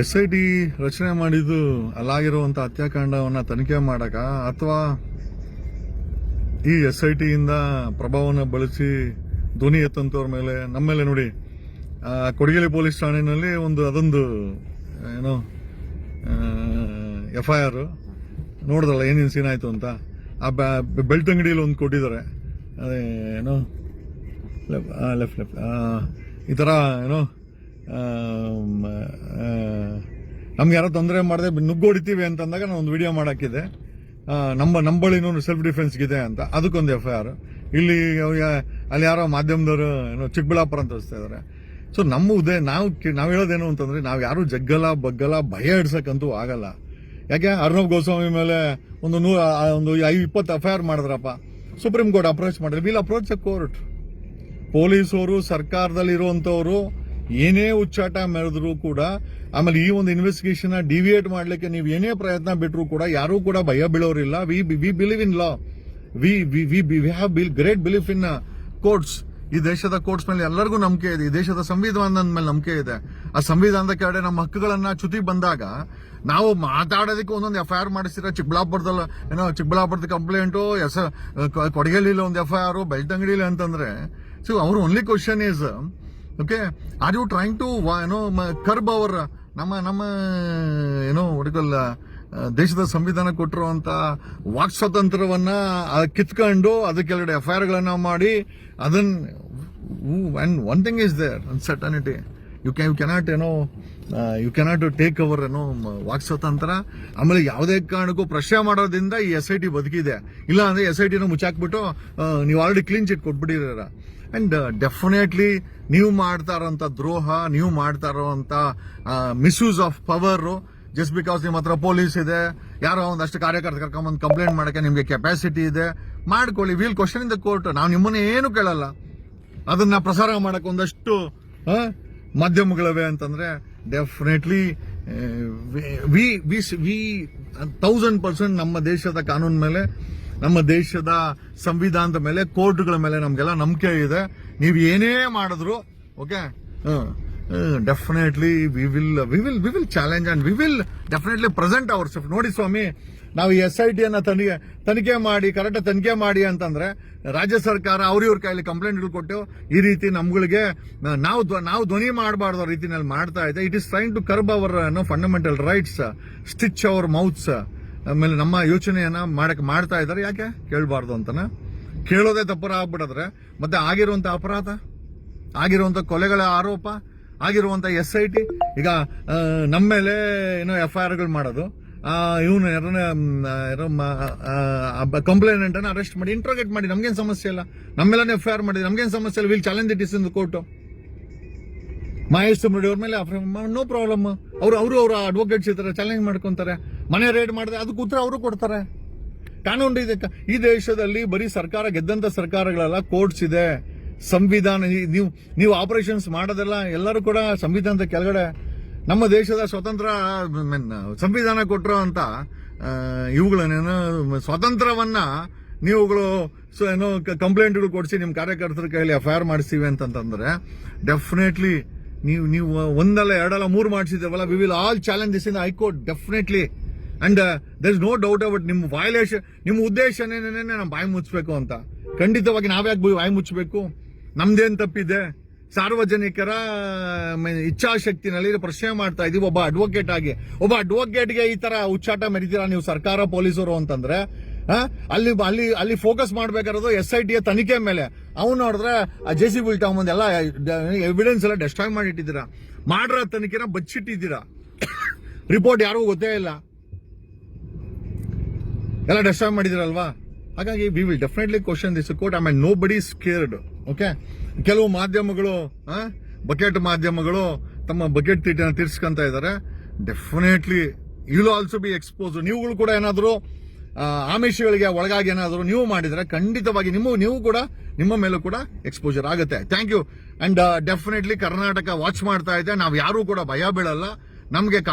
S I T ರಚನೆ ಮಾಡಿದ್ದು ಅಲ್ಲಾಗಿರುವಂಥ ಹತ್ಯಾಕಾಂಡವನ್ನು ತನಿಖೆ ಮಾಡಕ ಅಥವಾ ಈ ಎಸ್ ಐ ಟಿಯಿಂದ ಪ್ರಭಾವವನ್ನು ಬಳಸಿ ಧ್ವನಿ ಎತ್ತಂತವ್ರ ಮೇಲೆ, ನಮ್ಮ ಮೇಲೆ ನೋಡಿ. ಕೊಡಗೇಲಿ ಪೊಲೀಸ್ ಠಾಣೆಯಲ್ಲಿ ಒಂದು ಅದೊಂದು, ಏನೋ ಎಫ್ ಐ ಆರ್ ನೋಡಿದ್ರಲ್ಲ ಏನೇನು ಸೀನ್ ಆಯಿತು ಅಂತ. ಆ ಬೆಲ್ಟ್ ಅಂಗಡಿಯಲ್ಲಿ ಒಂದು ಕೊಟ್ಟಿದ್ದಾರೆ. ಅದೇ, ಏನೋ, ಲೆಫ್ಟ್ ಲೆಫ್ಟ್ ಈ ಥರ ಏನೋ ನಮ್ಗೆ ಯಾರೋ ತೊಂದರೆ ಮಾಡದೆ ನುಗ್ಗೊಡಿತೀವಿ ಅಂತಂದಾಗ ನಾನು ಒಂದು ವಿಡಿಯೋ ಮಾಡಾಕಿದೆ ನಮ್ಮ ನಂಬಳಿನೂ ಸೆಲ್ಫ್ ಡಿಫೆನ್ಸ್ಗಿದೆ ಅಂತ. ಅದಕ್ಕೊಂದು ಎಫ್ ಐ ಆರ್ ಇಲ್ಲಿ ಅಲ್ಲಿ ಯಾರೋ ಮಾಧ್ಯಮದವರು ಏನೋ ಚಿಕ್ಕಬಳ್ಳಾಪುರ ಅಂತ ತೋರಿಸ್ತಾ ಇದ್ದಾರೆ ಸೊ ನಮ್ಮ ಉದಯ ನಾವು ನಾವು ಹೇಳೋದೇನು ಅಂತಂದ್ರೆ ನಾವು ಯಾರು ಜಗ್ಗಲ, ಬಗ್ಗಲ, ಭಯ ಇಡ್ಸಕ್ಕಂತೂ ಆಗಲ್ಲ. ಯಾಕೆ? ಅರ್ಣವ್ ಗೋಸ್ವಾಮಿ ಮೇಲೆ ಒಂದು ನೂರ ಒಂದು ಐ ಇಪ್ಪತ್ತು ಎಫ್ ಐ ಆರ್ ಮಾಡಿದ್ರಪ್ಪ. ಸುಪ್ರೀಂ ಕೋರ್ಟ್ ಅಪ್ರೋಚ್ ಮಾಡಿದ್ರೆ. ವಿಲ್ ಅಪ್ರೋಚ್ ಕೋರ್ಟ್ ಪೊಲೀಸವರು ಸರ್ಕಾರದಲ್ಲಿ ಇರುವಂತವರು ಏನೇ ಉಚ್ಚಾಟ ಮೆರೆದ್ರು ಕೂಡ ಆಮೇಲೆ ಈ ಒಂದು ಇನ್ವೆಸ್ಟಿಗೇಷನ್ ಡಿವಿಯೇಟ್ ಮಾಡ್ಲಿಕ್ಕೆ ನೀವು ಏನೇ ಪ್ರಯತ್ನ ಬಿಟ್ಟರು ಕೂಡ ಯಾರೂ ಕೂಡ ಭಯ ಬೀಳೋರಿಲ್ಲ. We we believe in law we we we we have bill great belief in courts ಈ ದೇಶದ ಕೋರ್ಟ್ಸ್ ಮೇಲೆ ಎಲ್ಲರಿಗೂ ನಂಬಿಕೆ ಇದೆ. ಈ ದೇಶದ ಸಂವಿಧಾನದ ಮೇಲೆ ನಂಬಿಕೆ ಇದೆ. ಆ ಸಂವಿಧಾನದ ಕೆಳಗಡೆ ನಮ್ಮ ಹಕ್ಕುಗಳನ್ನ ಚ್ಯುತಿ ಬಂದಾಗ ನಾವು ಮಾತಾಡೋದಕ್ಕೆ ಒಂದೊಂದು ಎಫ್ ಐ ಆರ್ ಮಾಡಿಸಿರ ಚಿಕ್ಕಬಳ್ಳಾಪುರದಲ್ಲಿ ಏನೋ ಚಿಕ್ಕಬಳ್ಳಾಪುರದ ಕಂಪ್ಲೇಂಟು ಎಸ್ ಕೊಡಗೇಲಿಲ್ಲ ಒಂದು ಎಫ್ ಐ ಆರು ಬೆಳ್ತಂಗಡಿಲಿ ಅಂತಂದ್ರೆ. ಸೊ ಅವ್ರ only question is okay are you trying to ಏನೋ ಕರ್ಬ್ ಅವರ್ ನಮ್ಮ ನಮ್ಮ ಏನೋ ಹುಡುಗಲ್ಲ ದೇಶದ ಸಂವಿಧಾನ ಕೊಟ್ಟಿರುವಂತ ವಾಕ್ ಸ್ವಾತಂತ್ರ್ಯವನ್ನ ಕಿತ್ಕೊಂಡು ಅದಕ್ಕೆ ಎರಡು ಎಫ್ ಐ ಆರ್ಗಳನ್ನು ಮಾಡಿ ಅದನ್ನ and one thing is there uncertainty you can you cannot ಏನೋ ಯು ಕೆನಾಟ್ ಟೇಕ್ ಅವರ್ ಏನೋ ವಾಕ್ ಸ್ವಾತಂತ್ರ್ಯ. ಆಮೇಲೆ ಯಾವುದೇ ಕಾರಣಕ್ಕೂ ಪ್ರಶ್ನೆ ಮಾಡೋದ್ರಿಂದ ಈ ಎಸ್ ಐ ಟಿ ಬದುಕಿದೆ. ಇಲ್ಲ ಅಂದ್ರೆ ಎಸ್ ಐ ಟಿನ ಮುಚ್ಚಾಕ್ಬಿಟ್ಟು ನೀವು ಆಲ್ರೆಡಿ ಕ್ಲೀನ್ ಚಿಟ್ ಕೊಟ್ಬಿಟ್ಟಿರ ಅಂಡ್ ಡೆಫಿನೆಟ್ಲಿ ನೀವು ಮಾಡ್ತಾ ದ್ರೋಹ, ನೀವು ಮಾಡ್ತಾ misuse of power just because ನಿಮ್ಮ ಹತ್ರ ಪೊಲೀಸ್ ಇದೆ, ಯಾರೋ ಒಂದಷ್ಟು ಕಾರ್ಯಕರ್ತ ಕರ್ಕೊಂಬಂದು ಕಂಪ್ಲೇಂಟ್ ಮಾಡಕ್ಕೆ ನಿಮಗೆ ಕೆಪಾಸಿಟಿ ಇದೆ, ಮಾಡ್ಕೊಳ್ಳಿ. Will question in the court ನಾವು ನಿಮ್ಮನ್ನ ಏನು ಕೇಳಲ್ಲ. ಅದನ್ನ ಪ್ರಸಾರ ಮಾಡಕ್ಕೆ ಒಂದಷ್ಟು ಮಾಧ್ಯಮಗಳಿವೆ ಅಂತಂದ್ರೆ definitely we we we thousand percent ನಮ್ಮ ದೇಶದ ಕಾನೂನು ಮೇಲೆ ನಮ್ಮ ದೇಶದ ಸಂವಿಧಾನದ ಮೇಲೆ, ಕೋರ್ಟ್ಗಳ ಮೇಲೆ ನಮಗೆಲ್ಲ ನಂಬಿಕೆ ಇದೆ. ನೀವು ಏನೇ ಮಾಡಿದ್ರು okay definitely we will we will we will challenge and we will definitely present our self ನೋಡಿ ಸ್ವಾಮಿ, ನಾವು ಎಸ್ ಐ ಟಿಯನ್ನು ತನಿಖೆ ತನಿಖೆ ಮಾಡಿ ಕರೆಕ್ಟಾಗಿ ತನಿಖೆ ಮಾಡಿ ಅಂತಂದ್ರೆ, ರಾಜ್ಯ ಸರ್ಕಾರ ಅವ್ರ ಇವ್ರ ಕೈಲಿ ಕಂಪ್ಲೇಂಟ್ಗಳು ಕೊಟ್ಟು, ಈ ರೀತಿ ನಮ್ಗಳಿಗೆ, ನಾವು ನಾವು ಧ್ವನಿ ಮಾಡಬಾರ್ದು ರೀತಿನಲ್ಲಿ ಮಾಡ್ತಾ ಇದೆ. It is trying to curb our no fundamental rights stitch our mouths ಆಮೇಲೆ ನಮ್ಮ ಯೋಚನೆಯನ್ನ ಮಾಡಕ್ ಮಾಡ್ತಾ ಇದ್ದಾರೆ. ಯಾಕೆ? ಕೇಳಬಾರ್ದು ಅಂತನ. ಕೇಳೋದೇ ತಪ್ಪರ ಆಗ್ಬಿಡದ್ರೆ. ಮತ್ತೆ ಆಗಿರುವಂತ ಅಪರಾಧ, ಆಗಿರುವಂತ ಕೊಲೆಗಳ ಆರೋಪ, ಆಗಿರುವಂತ ಎಸ್ ಐ ಟಿ, ಈಗ ನಮ್ಮ ಮೇಲೆ ಏನೋ ಎಫ್ ಐ ಆರ್ಗಳು ಮಾಡೋದು ಇವನು ಯಾರನ್ನ ಕಂಪ್ಲೇನೆಂಟ್ ಅನ್ನ ಅರೆಸ್ಟ್ ಮಾಡಿ ಇಂಟ್ರೋಗೇಟ್ ಮಾಡಿ. ನಮ್ಗೇನ್ ಸಮಸ್ಯೆ ಇಲ್ಲ. ನಮ್ಮೆಲ್ಲನೇ ಎಫ್ ಐ ಆರ್ ಮಾಡಿದ್ರೆ ನಮ್ಗೇನ್ ಸಮಸ್ಯೆ ಇಲ್ಲ. Will challenge it is in court. Mahesh Murali ಅವ್ರ ಮೇಲೆ ನೋ ಪ್ರಾಬ್ಲಮ್. ಅವರು ಅವರು ಅವರ ಅಡ್ವೊಕೇಟ್ಸ್ ಇರ್ತಾರೆ ಚಾಲೆಂಜ್ ಮಾಡ್ಕೊಂತಾರೆ. ಮನೆ ರೇಡ್ ಮಾಡಿದ್ರೆ ಅದಕ್ಕೆ ಉತ್ತರ ಅವರು ಕೊಡ್ತಾರೆ. ಕಾನೂನು ಇದೆ ಈ ದೇಶದಲ್ಲಿ ಬರೀ ಸರ್ಕಾರ ಗೆದ್ದಂತ ಸರ್ಕಾರಗಳೆಲ್ಲ ಕೋರ್ಟ್ಸ್ ಇದೆ, ಸಂವಿಧಾನ ನೀವು ನೀವು ಆಪರೇಷನ್ಸ್ ಮಾಡೋದೆಲ್ಲ ಎಲ್ಲರೂ ಕೂಡ ಸಂವಿಧಾನದ ಕೆಳಗಡೆ. ನಮ್ಮ ದೇಶದ ಸ್ವತಂತ್ರ ಸಂವಿಧಾನ ಕೊಟ್ಟರು ಅಂತ ಇವುಗಳನ್ನೇನು ಸ್ವಾತಂತ್ರ್ಯವನ್ನ ನೀವುಗಳು ಸೊ ಏನೋ ಕಂಪ್ಲೇಂಟ್ಗಳು ಕೊಡಿಸಿ ನಿಮ್ಮ ಕಾರ್ಯಕರ್ತರ ಕೈಯಲ್ಲಿ ಎಫ್ ಐ ಆರ್ ಮಾಡಿಸ್ತೀವಿ ಅಂತಂತಂದ್ರೆ ಡೆಫಿನೆಟ್ಲಿ ನೀವು ನೀವು ಒಂದಲ್ಲ ಎರಡಲ್ಲ ಮೂರು ಮಾಡಿಸಿದೇವಲ್ಲ we will all challenges in high court definitely and there is no doubt about ನಿಮ್ಮ ವಯಲೇಷನ್ ನಿಮ್ಮ ಉದ್ದೇಶ ನಾವು ಬಾಯಿ ಮುಚ್ಚಬೇಕು ಅಂತ. ಖಂಡಿತವಾಗಿ ನಾವ್ಯಾಕೆ ಬಾಯಿ ಮುಚ್ಚಬೇಕು ನಮ್ದೇನ್ ತಪ್ಪಿದೆ? ಸಾರ್ವಜನಿಕರ ಇಚ್ಛಾಶಕ್ತಿನಲ್ಲಿ ಪ್ರಶ್ನೆ ಮಾಡ್ತಾ ಇದೀವಿ. ಒಬ್ಬ ಅಡ್ವೊಕೇಟ್ ಆಗಿ, ಒಬ್ಬ ಅಡ್ವೊಕೇಟ್ಗೆ ಈ ತರ ಉಚ್ಚಾಟ ಮೆರಿತೀರಾ ನೀವು ಸರ್ಕಾರ, ಪೊಲೀಸರು ಅಂತಂದ್ರೆ? ಅಲ್ಲಿ ಅಲ್ಲಿ ಅಲ್ಲಿ ಫೋಕಸ್ ಮಾಡ್ಬೇಕಾಗಿರೋದು ಎಸ್ ಐ ಟಿಯ ತನಿಖೆ ಮೇಲೆ. ಅವ್ನು ನೋಡಿದ್ರೆ, ಆ ಜೆ ಸಿ ಬಿ ಎಲ್ಲ ಎವಿಡೆನ್ಸ್ ಎಲ್ಲ ಡೆಸ್ಟ್ರಾಯ್ ಮಾಡಿಟ್ಟಿದ್ದೀರಾ? ಮಾಡ್ರ ತನಿಖೆನ ಬಚ್ಚಿಟ್ಟಿದ್ದೀರಾ? ರಿಪೋರ್ಟ್ ಯಾರಿಗೂ ಗೊತ್ತೇ ಇಲ್ಲ. ಎಲ್ಲ ಡೆಸ್ಟ್ರಾಯ್ ಮಾಡಿದಿರಲ್ವಾ? ಹಾಗಾಗಿ we will definitely question this court I mean nobody scared okay ಕೆಲವು ಮಾಧ್ಯಮಗಳು ಬಕೆಟ್ ಮಾಧ್ಯಮಗಳು ತಮ್ಮ ಬಕೆಟ್ ತೀಟನ್ನು ತೀರ್ಸ್ಕೊಂತ ಇದ್ದಾರೆ. Definitely will also be expose ನೀವುಗಳು ಕೂಡ ಏನಾದರೂ ಆಮಿಷಗಳಿಗೆ ಒಳಗಾಗಿ ಏನಾದರೂ ನೀವು ಮಾಡಿದ್ರೆ ಖಂಡಿತವಾಗಿ ನಿಮ್ಮ, ನೀವು ಕೂಡ ನಿಮ್ಮ ಮೇಲೂ ಕೂಡ ಎಕ್ಸ್ಪೋಜರ್ ಆಗುತ್ತೆ. Thank you and definitely Karnataka watch ಮಾಡ್ತಾ ಇದೆ. ನಾವು ಯಾರೂ ಕೂಡ ಭಯ ಬೀಳಲ್ಲ. ನಮಗೆ